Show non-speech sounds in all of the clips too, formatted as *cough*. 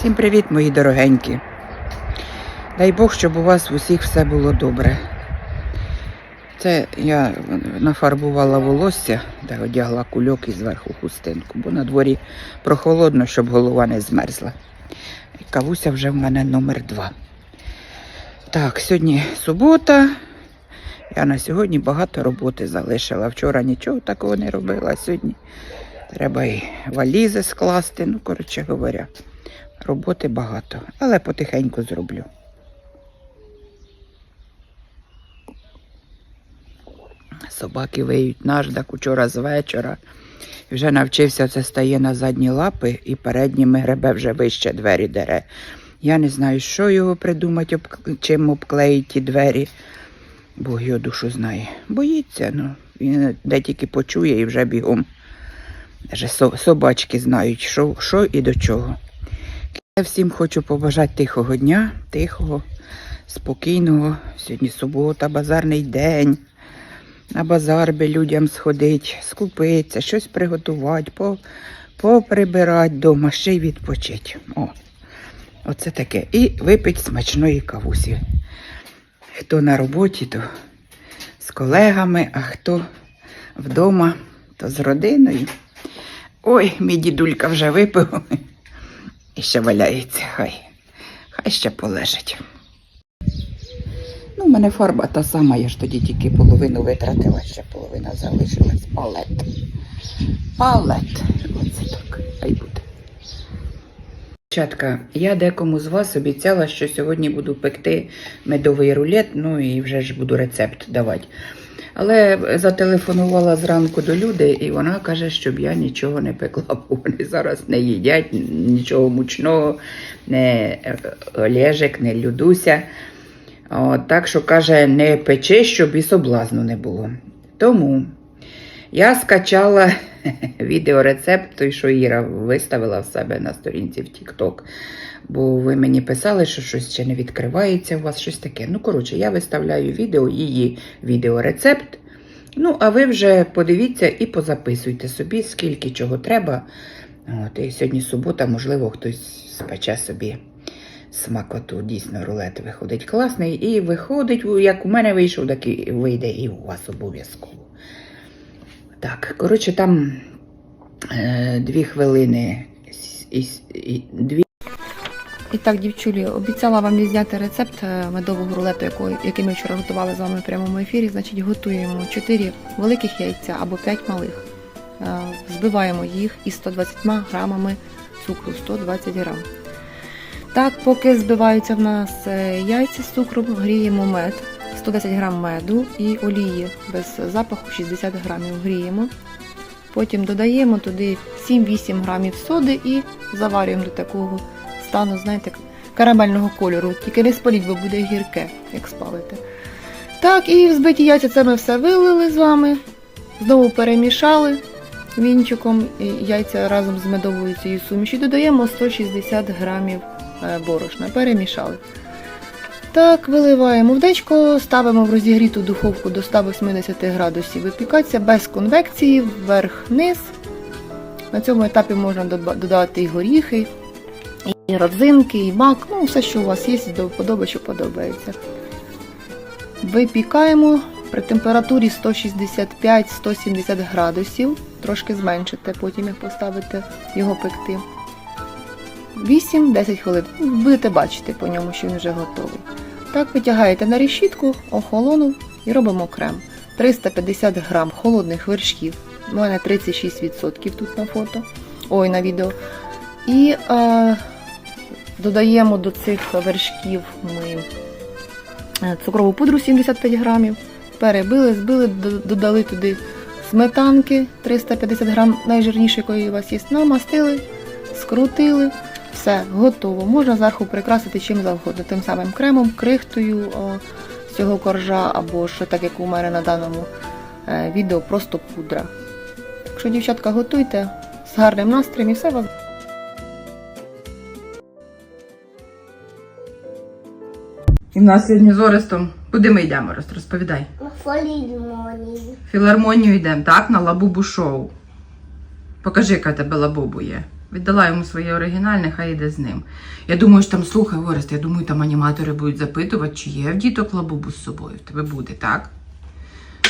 Всім привіт, мої дорогенькі. Дай Бог, щоб у вас усіх все було добре. Це я нафарбувала волосся та одягла кульок і зверху хустинку, бо на дворі прохолодно, щоб голова не змерзла. І кавуся вже в мене номер два. Так, сьогодні субота. Я на сьогодні багато роботи залишила. Вчора нічого такого не робила, сьогодні треба і валізи скласти. Ну, коротше говоря, роботи багато, але потихеньку зроблю. Собаки виють наждак учора з вечора. Вже навчився це стає на задні лапи і передніми гребе вже вище двері дере. Я не знаю, що його придумати, чим обклеїть ті двері. Бог його душу знає. Боїться, ну, він де тільки почує і вже бігом. Даже собачки знають, що, що і до чого. Я всім хочу побажати тихого дня, тихого, спокійного. Сьогодні субота, базарний день. На базар би людям сходить, скупитися, щось приготувати, по, поприбирати вдома, ще й відпочити. О, оце таке. І випить смачної кавусі. Хто на роботі, то з колегами, а хто вдома, то з родиною. Ой, мій дідулька вже випив і ще валяється. Хай, хай ще полежить. Ну, у мене фарба та сама, я ж тоді тільки половину витратила, ще половина залишилась. Палет. Палет. Оце так. Хай буде. Дівчатка, я декому з вас обіцяла, що сьогодні буду пекти медовий рулет, ну і вже ж буду рецепт давати. Але зателефонувала зранку до людей, і вона каже, щоб я нічого не пекла, *laughs* бо вони зараз не їдять нічого мучного, не е, Олежик, не Людуся. От, так що каже, не печи, щоб і соблазну не було. Тому я скачала *laughs* відеорецепт, той, що Іра виставила в себе на сторінці в TikTok. Бо ви мені писали, що щось ще не відкривається у вас, щось таке. Ну, коротше, я виставляю відео, її відеорецепт. Ну, а ви вже подивіться і позаписуйте собі, скільки чого треба. От, і сьогодні субота, можливо, хтось спече собі смакоту. Дійсно, рулет виходить класний. І виходить, як у мене вийшов, так і вийде і у вас обов'язково. Так, коротше, там е, дві хвилини і, і, дві І так, дівчулі, обіцяла вам відзняти рецепт е, медового рулету, який, який ми вчора готували з вами в прямому ефірі. Значить, готуємо 4 великих яйця або 5 малих. Е, Збиваємо їх із 120 грамами цукру, 120 грам. Так, поки збиваються в нас е, яйця з цукром, гріємо мед, 110 грам меду і олії без запаху 60 грамів гріємо. Потім додаємо туди 7-8 грамів соди і заварюємо до такого стану, знаєте, карамельного кольору. Тільки не спаліть, бо буде гірке, як спалите. Так, і в збиті яйця це ми все вилили з вами. Знову перемішали вінчиком і яйця разом з медовою цією сумішю. Додаємо 160 грамів е, борошна. Перемішали. Так, виливаємо в дечко, ставимо в розігріту духовку до 180 градусів. Випікатися без конвекції, вверх-вниз. На цьому етапі можна додати і горіхи, і родзинки, і мак, ну все, що у вас є, до вподоби, що подобається. Випікаємо при температурі 165-170 градусів, трошки зменшите, потім як поставите його пекти. 8-10 хвилин. Будете бачити по ньому, що він вже готовий. Так витягаєте на решітку, охолонув і робимо крем. 350 грам холодних вершків. У мене 36% тут на фото. Ой, на відео. І е, додаємо до цих вершків ми е, цукрову пудру 75 грамів. Перебили, збили, додали туди сметанки 350 грам, найжирніше, якої у вас є. Намастили, скрутили. Все, готово. Можна зверху прикрасити чим завгодно. Тим самим кремом, крихтою о, з цього коржа, або ж так як у мене на даному е, відео, просто пудра. Якщо дівчатка готуйте з гарним настроєм і все вас І в нас сьогодні з Орестом. Куди ми йдемо, Орест? Розповідай. Фолімонії. В філармонію йдемо, так? На лабубу шоу. Покажи, яка тебе лабубу є. Віддала йому своє оригінальне, хай йде з ним. Я думаю, що там, слухай, Орест, я думаю, там аніматори будуть запитувати, чи є в діток лабубу з собою. В тебе буде, так?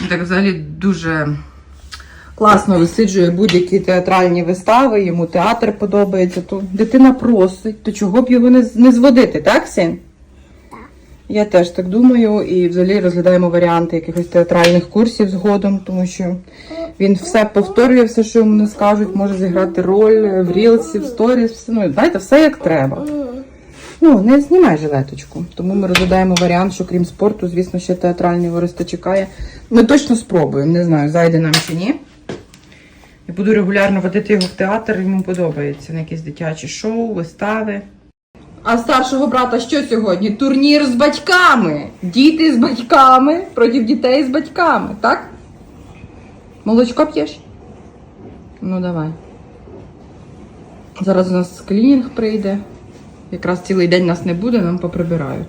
Він так взагалі дуже класно висиджує будь-які театральні вистави, йому театр подобається, то дитина просить, то чого б його не зводити, так, син? Я теж так думаю, і взагалі розглядаємо варіанти якихось театральних курсів згодом, тому що він все повторює, все, що йому не скажуть, може зіграти роль в рілсі, в сторіс, все, ну, знаєте, все як треба. Ну, не знімай жилеточку. Тому ми розглядаємо варіант, що крім спорту, звісно, ще театральний Ореста чекає. Ми точно спробуємо, не знаю, зайде нам чи ні. Я буду регулярно водити його в театр, йому подобається на якісь дитячі шоу, вистави. А старшого брата що сьогодні? Турнір з батьками. Діти з батьками проти дітей з батьками, так? Молочко п'єш? Ну, давай. Зараз у нас клінінг прийде. Якраз цілий день нас не буде, нам поприбирають.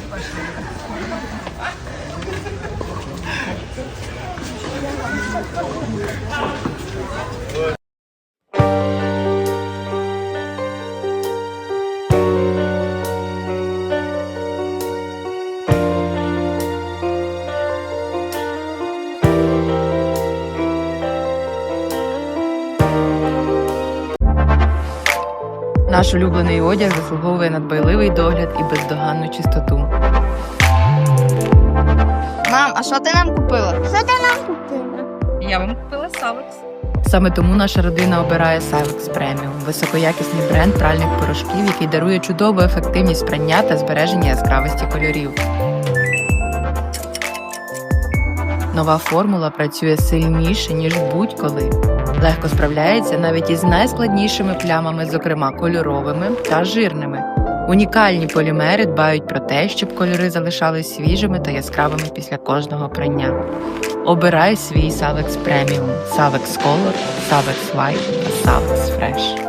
嗯好 Наш улюблений одяг заслуговує надбайливий догляд і бездоганну чистоту. Мам, а що ти нам купила? Що ти нам купила? Я вам купила Савекс. Саме тому наша родина обирає Савекс Преміум високоякісний бренд пральних порошків, який дарує чудову ефективність прання та збереження яскравості кольорів. Нова формула працює сильніше, ніж будь-коли. Легко справляється навіть із найскладнішими плямами, зокрема кольоровими та жирними. Унікальні полімери дбають про те, щоб кольори залишались свіжими та яскравими після кожного прання. Обирай свій Savex Premium, Savex Color, Savex White та Savex Fresh.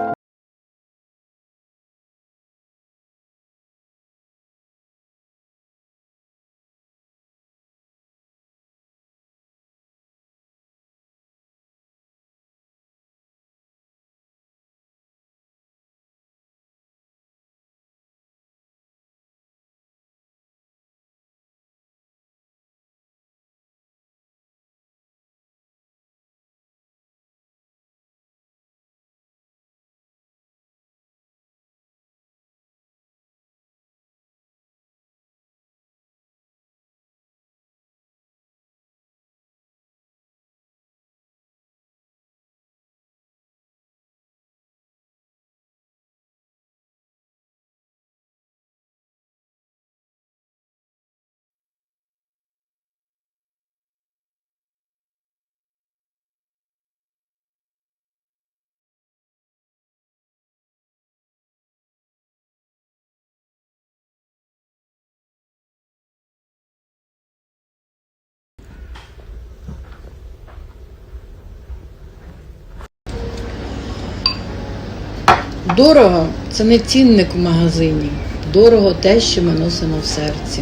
Дорого це не цінник в магазині. Дорого те, що ми носимо в серці.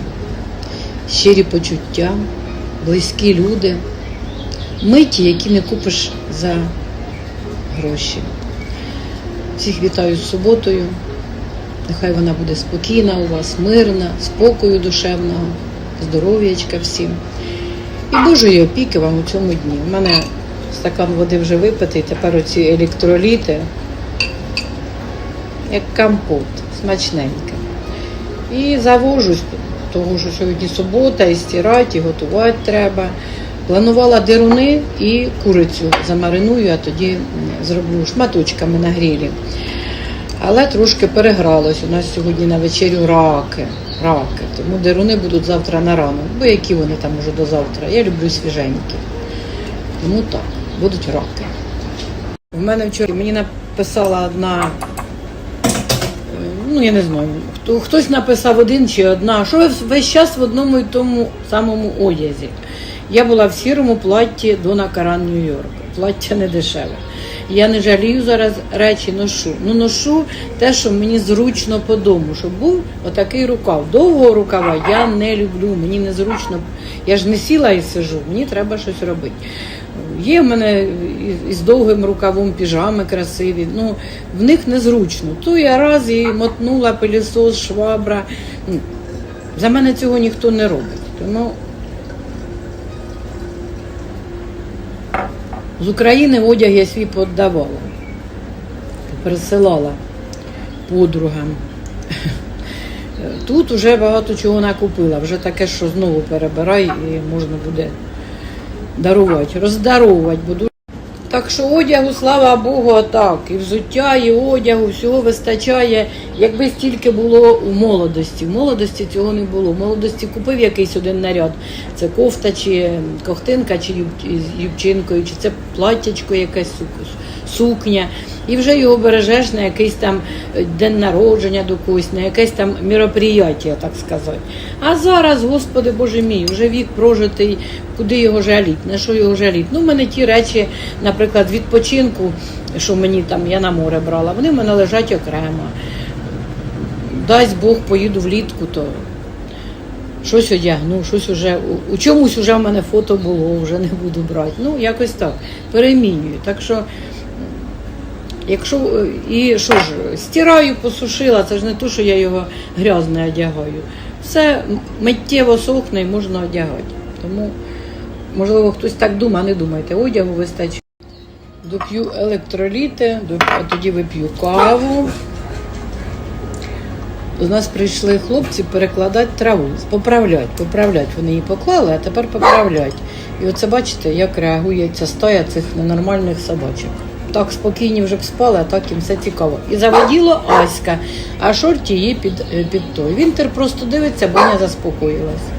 Щирі почуття, близькі люди, миті, які не купиш за гроші. Всіх вітаю з суботою. Нехай вона буде спокійна у вас, мирна, спокою душевного, здоров'ячка всім. І Божої опіки вам у цьому дні. У мене стакан води вже випитий, тепер оці електроліти як компот, смачненьке. І завожусь, тому що сьогодні субота, і стирати, і готувати треба. Планувала дируни і курицю замариную, а тоді зроблю шматочками на грілі. Але трошки перегралось. У нас сьогодні на вечерю раки. Раки. Тому деруни будуть завтра на ранок. Бо які вони там уже до завтра. Я люблю свіженькі. Тому так, будуть раки. В мене вчора мені написала одна, ну я не знаю, хто, хтось написав один чи одна, що ви весь час в одному і тому самому одязі. Я була в сірому платті Дона Каран Нью-Йорк. Плаття не дешеве. Я не жалію зараз речі ношу. Ну ношу те, що мені зручно по дому, щоб був отакий рукав. Довгого рукава я не люблю, мені незручно. Я ж не сіла і сижу, мені треба щось робити. Є в мене із- довгим рукавом піжами красиві, ну в них незручно. То я раз і мотнула пилісос, швабра. За мене цього ніхто не робить. Тому з України одяг я свій подавала, пересилала подругам. Тут вже багато чого накупила, вже таке, що знову перебирай і можна буде дарувати, роздаровувати. Так що одягу, слава Богу, так. І взуття, і одягу, всього вистачає. Якби стільки було у молодості. В молодості цього не було. В молодості купив якийсь один наряд. Це кофта, чи ковтинка, чи юбчинкою, чи це платтячко якесь сукня. І вже його бережеш на якийсь там е, день народження до когось, на якесь там мероприяття, так сказати. А зараз, господи Боже мій, вже вік прожитий, куди його жаліть, на що його жаліть. Ну, в мене ті речі, наприклад, відпочинку, що мені там я на море брала, вони в мене лежать окремо. Дасть Бог, поїду влітку, то щось одягну, щось уже у, чомусь вже в мене фото було, вже не буду брати. Ну, якось так. Перемінюю. Так що. Якщо і що ж, стираю, посушила, це ж не то, що я його грязне одягаю. Все миттєво сохне і можна одягати. Тому, можливо, хтось так думає, не думайте, одягу вистачить. Доп'ю електроліти, а тоді вип'ю каву. До нас прийшли хлопці перекладати траву, поправляти, поправляти. Вони її поклали, а тепер поправляють. І оце бачите, як реагує ця стая цих ненормальних собачок. Так спокійні вже б спали, а так їм все цікаво. І заводіло Аська, а шорті її під, е, під той. Вінтер просто дивиться, бо не заспокоїлась.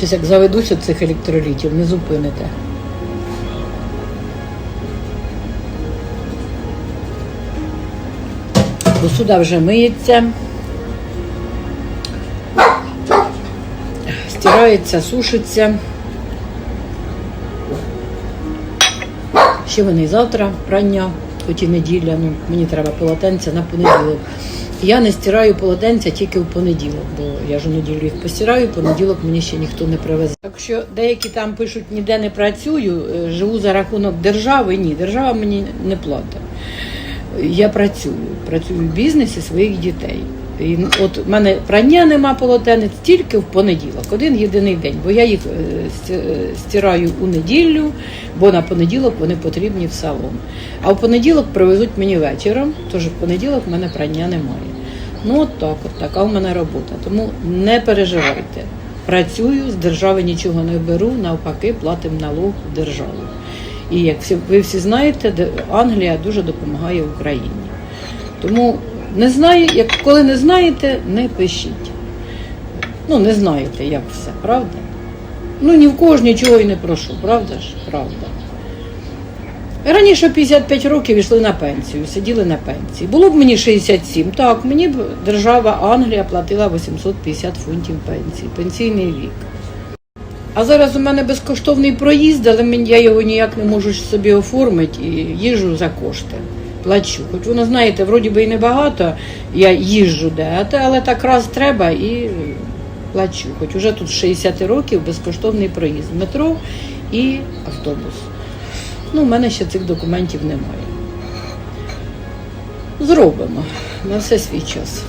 Щось як заведусь від цих електролітів, не зупините. Посуда вже миється. Стирається, сушиться. Ще вони завтра прання, хоч і неділя, ну мені треба полотенця на понеділок. Я не стираю полотенця тільки в понеділок, бо я ж у неділю їх постираю, в понеділок мені ще ніхто не привезе. Так що деякі там пишуть, ніде не працюю, е, живу за рахунок держави. Ні, держава мені не платить. Я працюю, працюю в бізнесі своїх дітей. І от в мене прання нема полотенець тільки в понеділок, один єдиний день, бо я їх е, е, стираю у неділю, бо на понеділок вони потрібні в салон. А в понеділок привезуть мені вечором, тож в понеділок в мене прання немає. Ну от так, от така в мене робота. Тому не переживайте. Працюю, з держави нічого не беру, навпаки, платимо налог в державу. І як всі, ви всі знаєте, Англія дуже допомагає Україні. Тому не знаю, як коли не знаєте, не пишіть. Ну, не знаєте, як все, правда? Ну ні в кого ж нічого і не прошу, правда ж? Правда. Раніше 55 років йшли на пенсію, сиділи на пенсії. Було б мені 67, так, мені б держава Англія платила 850 фунтів пенсії, пенсійний вік. А зараз у мене безкоштовний проїзд, але я його ніяк не можу собі оформити і їжджу за кошти. Плачу. Хоч воно, знаєте, вроді би і небагато, я їжджу де, але так раз треба і плачу. Хоч уже тут з 60 років безкоштовний проїзд. Метро і автобус. Ну, у мене ще цих документів немає. Зробимо на все свій час.